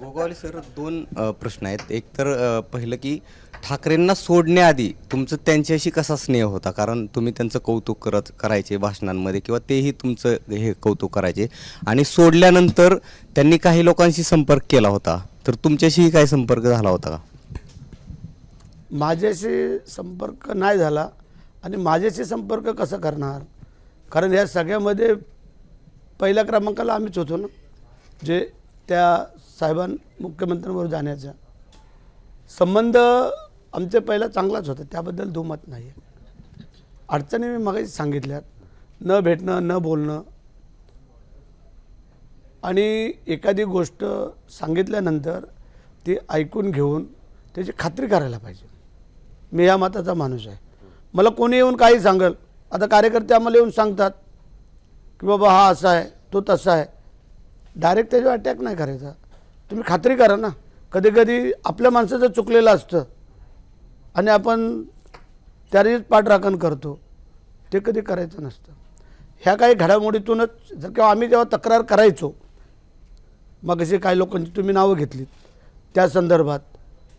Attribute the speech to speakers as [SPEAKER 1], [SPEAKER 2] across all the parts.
[SPEAKER 1] Gogawale sir दोन अ, प्रश्न आहेत. एक तर अ, पहिलं की ठाकरेंना सोडण्याआधी तुमचं त्यांच्याशी कसा स्नेह होता? कारण तुम्ही त्यांचं कौतुक करत करायचे भाषणांमध्ये किंवा तेही तुमचं हे कौतुक करायचे. आणि सोडल्यानंतर त्यांनी काही लोकांशी संपर्क केला होता. तर तुमच्याशीही काय संपर्क झाला होता का?
[SPEAKER 2] माझ्याशी संपर्क नाही झाला. आणि माझ्याशी संपर्क कसं करणार? कारण या सगळ्यामध्ये पहिल्या क्रमांकाला आम्हीच होतो ना. जे त्या साहेबां मुख्यमंत्र्यांवर जाण्याचा. संबंध आमचे पहिला चांगलाच होता त्याबद्दल दुमत नाही आहे अडचणी मी मागे सांगितल्यात न भेटणं न बोलणं. आणि एखादी गोष्ट सांगितल्यानंतर ती ऐकून घेऊन त्याची खात्री करायला पाहिजे. मी या मताचा माणूस आहे. मला कोणी येऊन काही सांगेल आता कार्यकर्ते आम्हाला येऊन सांगतात की बाबा हा असा आहे तो तसा आहे. डायरेक्ट त्याच्यावर अटॅक नाही करायचा. तुम्ही खात्री करा ना. कधी कधी आपल्या माणसाचं चुकलेलं असतं आणि आपण त्यानेच पाठराखण करतो ते कधी करायचं नसतं. ह्या काही घडामोडीतूनच जर किंवा आम्ही जेव्हा तक्रार करायचो मग असे काही लोकांची तुम्ही नावं घेतलीत त्या संदर्भात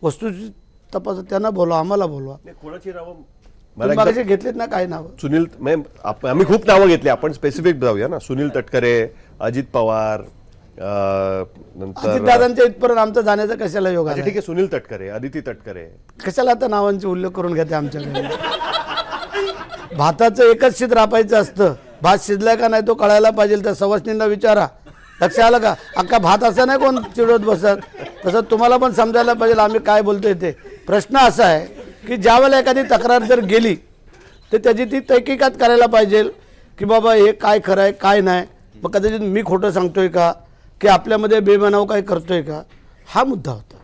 [SPEAKER 2] वस्तूची तपास त्यांना बोलवा आम्हाला बोलवा.
[SPEAKER 3] कोणाची नावं? मला
[SPEAKER 2] घेतलीत ना काही नावं?
[SPEAKER 3] सुनील आम्ही खूप नावं घेतली आपण स्पेसिफिक जाऊया ना. सुनील तटकरे अजित पवार नंतर
[SPEAKER 2] अजितदादांच्या इथपर्यंत आमचा जाण्याचा कशाला योग
[SPEAKER 3] अच्छा,
[SPEAKER 2] आला
[SPEAKER 3] ठीक आहे सुनील तटकरे अदिती तटकरे.
[SPEAKER 2] कशाला आता नावांचे उल्लेख करून घेते आमच्याकडे? भाताचं एकच शीत रापायचं असतं. भात शिजलाय का नाही तो कळायला पाहिजे तर सवासनींना विचारा. लक्ष आलं का? अख्खा भात असा नाही कोण चिडवत बसत. तसं तुम्हाला पण समजायला पाहिजे आम्ही काय बोलतोय ते. प्रश्न असा आहे की ज्यावेळेला एखादी तक्रार जर गेली तर त्याची ती तहकीकात करायला पाहिजे की बाबा हे काय खरं आहे काय नाही. मग कदाचित मी खोटं सांगतोय का? की आपल्यामध्ये बेमानाव काय करतोय का? हा मुद्दा होता.